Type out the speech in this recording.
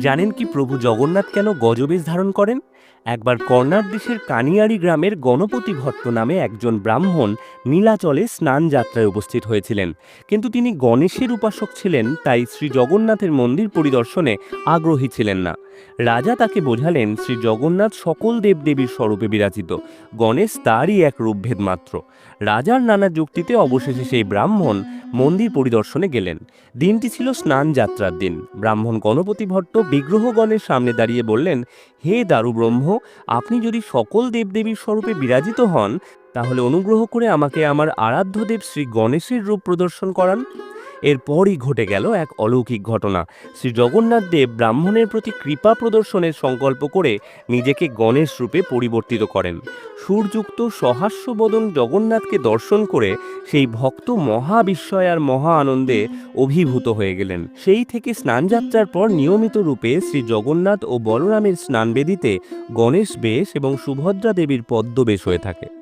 জানেন কি প্রভু জগন্নাথ কেন গজবেশ ধারণ করেন? একবার কর্ণার দেশের কানিয়ারি গ্রামের গণপতি ভট্ট নামে একজন ব্রাহ্মণ নীলাচলে স্নান যাত্রায় উপস্থিত হয়েছিলেন। কিন্তু তিনি গণেশের উপাসক ছিলেন, তাই শ্রী জগন্নাথের মন্দির পরিদর্শনে আগ্রহী ছিলেন না। রাজা তাকে বোঝালেন, শ্রী জগন্নাথ সকল দেবদেবীর স্বরূপে বিরাজিত। গণেশ তারই এক রূপভেদ মাত্র। রাজার নানা যুক্তিতে অবশেষে সেই ব্রাহ্মণ মন্দির পরিদর্শনে গেলেন। দিনটি ছিল স্নান যাত্রার দিন। ব্রাহ্মণ গণপতি ভট্ট বিগ্রহগণের সামনে দাঁড়িয়ে বললেন, হে দারু ব্রহ্ম আপনি যদি সকল দেবদেবীর স্বরূপে বিরাজিত হন, তাহলে অনুগ্রহ করে আমাকে আমার আরাধ্য দেব শ্রী গণেশের রূপ প্রদর্শন করান। এরপরই ঘটে গেল এক অলৌকিক ঘটনা। শ্রী জগন্নাথ দেব ব্রাহ্মণের প্রতি কৃপা প্রদর্শনের সংকল্প করে নিজেকে গণেশ রূপে পরিবর্তিত করেন। সুরযুক্ত সহাস্যবদন জগন্নাথকে দর্শন করে সেই ভক্ত মহা বিস্ময় আর মহা আনন্দে অভিভূত হয়ে গেলেন। সেই থেকে স্নানযাত্রার পর নিয়মিত রূপে শ্রী জগন্নাথ ও বলরামের স্নানবেদিতে গণেশ বেশ এবং সুভদ্রা দেবীর পদ্মবেশ হয়ে থাকে।